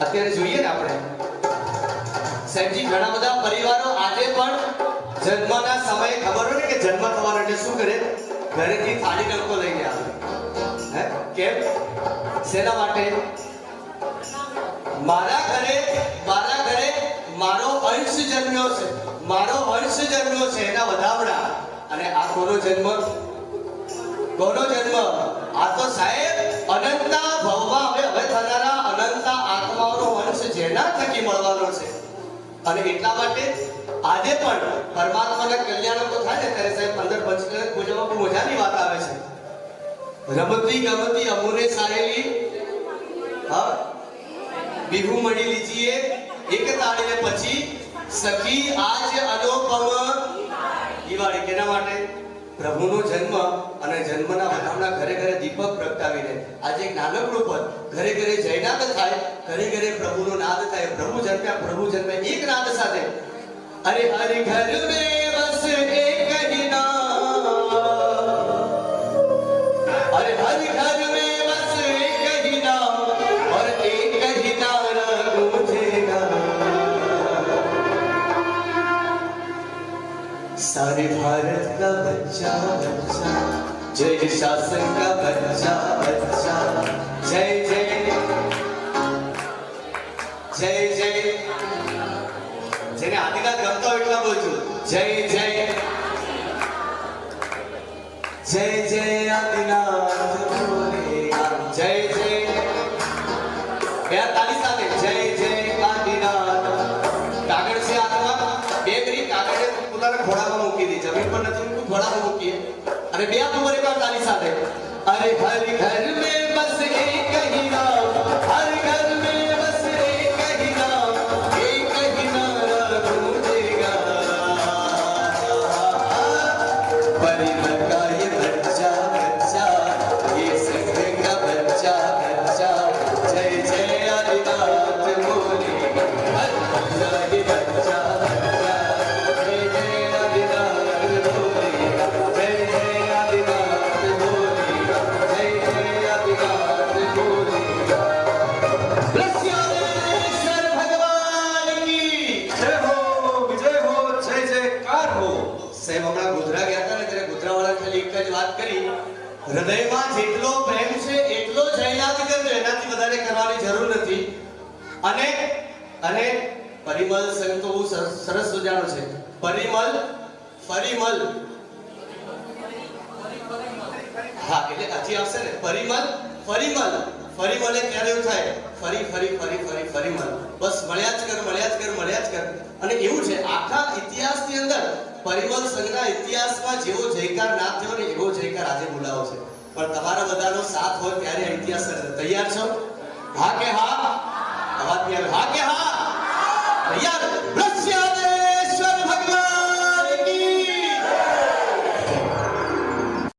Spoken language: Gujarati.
અત્યારે જોઈએ ને આપણે. સાહેબજી, ઘણા બધા પરિવારો આજે પણ જન્મના સમયે ખબર હોય ને કે જન્મ થવાનો એટલે શું કરે? ઘરેથી થાળી ડંકો લઈને આવે હે? કેમ? શેના માટે? મારા ઘરે મારા ઘરે મારો અંશ જન્મ્યો છે. મારો અંશ જન્મ્યો છે. એના વધામણા. અને આ કોનો જન્મ? કોનો જન્મ? આ તો સાહેબ અનંતા ભવમાં હવે હવે થનારા અનંતા આત્માઓનો વંશ જેના થકી મળવાનો છે. અને એટલા માટે આજે પણ પરમાત્માના કલ્યાણ તો થાય ને ત્યારે સાહેબ અંદર પંચકર પૂજામાં બહુ મજાની વાત આવે છે. રમતી ગમતી અમુને સાહેલી હા બિહુ મળી લીજીએ એક તાળીને પછી સખી આજ અનોપમ દિવાળી. કેના માટે? પ્રભુનો જન્મ અને જન્મના વધામણા ઘરે ઘરે દીપક પ્રગટાવીને આજે એક નાનકડું પદ ઘરે ઘરે જયનાદ થાય ઘરે ઘરે પ્રભુનો નાદ થાય પ્રભુ જન્મ્યા પ્રભુ જન્મ્યા એક નાદ સાથે અરે હરિ ઘર મે બસ એક ही नाम अरे हर घर में बस एक ही नाम और एक ही नारा गूंजेगा सारे भारत का बच्चा बच्चा जय शासन का बच्चा बच्चा जय जय जय जय જેને આદિનાથ ગમતો હોય એટલા બોલજો જય જય जय जय आदिनाथ बोलेगा जय जय બે તાલી તારે ઘોડામાં મૂકી દી જમીન પર નથી મૂકી ઘોડામાં મૂકીએ અને બે તમારી પાસે તારી સાથે અરે હર ઘર મે બસ એક કહી નામ હર ઘર મે બસ એક કહી નામ એક કહી નામ ગુંજેગા પરિવર્તન સાહેબ હમણાં ગોધરા ગયા હતા ને ત્યારે ગોધરાવાળા ખાલી એક જ વાત કરી, હૃદયમાં જેટલો પ્રેમ છે, એટલો જ કરજો એનાથી વધારે કરવાની જરૂર નથી. અને અને પરિમલ સંઘ તો બહુ સરસ મજાનો છે. પરિમલ પરિમલ. હા, એટલે હજી આવશે ને. પરિમલ ફરીમલ ફરી મળે ત્યારે એવું થાય, ફરી ફરી ફરી ફરી ફરી બસ, મળ્યા જ કર, મળ્યા જ કર, મળ્યા જ કર. અને એવું છે, આખા ઇતિહાસની અંદર પરિવહન સંઘના ઇતિહાસમાં જેવો જયકાર ના થયો ને એવો જયકાર આજે બોલાવો છે. પણ તમારા બધાનો સાથ હોય ત્યારે ઇતિહાસ તૈયાર છો? હા કે હા? અવાજ હા કે હા? તૈયાર? રશિયા